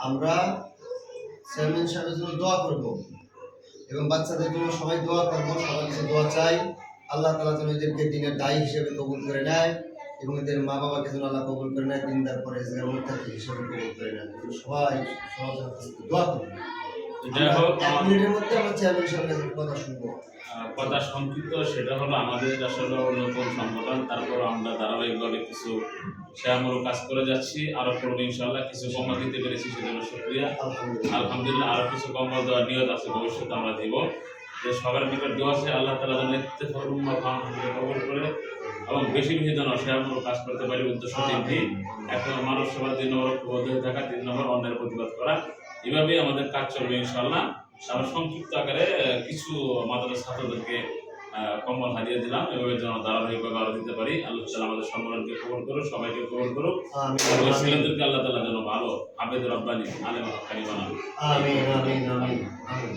আমরা চেয়ারম্যান সাহেবের জন্য দোয়া করব এবং বাচ্চাদের জন্য সবাই দোয়া করব সবার কাছে দোয়া চাই। আল্লাহ তালা যেন এদেরকে দিনের দায়ী হিসেবে কবুল করে নেয় এবং এদের মা বাবাকে যেন আল্লাহ কবুল করে নেয় দিন তারপরে এসে মুত্তাকি হিসেবে কবুল করে নেয়। সবাই সবার দোয়া করব। যাই হোক মিনিটের মধ্যে আমরা চেয়ারম্যান সাহেবের কথা শুনব। আহ, কথা সংক্ষিপ্ত সেটা হলো আমাদের আসলে নতুন সংগঠন তারপর আমরা ধারাবাহিকভাবে কিছু সেবামূলক কাজ করে যাচ্ছি আরও করব ইনশাল্লাহ কিছু কম্বল দিতে পেরেছি সেজন্য শুক্রিয়া। আলহামদুলিল্লাহ। আরও কিছু কম্বল দেওয়ার নিয়ত আছে ভবিষ্যতে আমরা দিব। যে সবার নিকট দেওয়া আছে আল্লাহ তালা যেন ফাউন্ডেশনকে করে এবং বেশি বেশি যেন সেবামূলক কাজ করতে পারি উদ্দেশ্য তিনটি। এক নম্বর মানব সেবার দুই নম্বর ঐক্যবদ্ধ হয়ে থাকা তিন নম্বর অন্যের প্রতিবাদ করা। এভাবেই আমাদের কাজ চলবে ইনশাল্লাহ আমরা সংক্ষিপ্ত আকারে কিছু মাদ্রাসা ছাত্রদেরকে কম্বল হারিয়ে দিলাম। এভাবে যেন ধারাবাহিকভাবে আরও দিতে পারি। আল্লাহ তালা আমাদের সম্মেলনকে কবল করুক সবাইকে কবল করুক। ছেলেদেরকে আল্লাহ তালা যেন ভালো আবেদ রব্বানি আলেম হাক্কানি বানান। ঠিক আমিন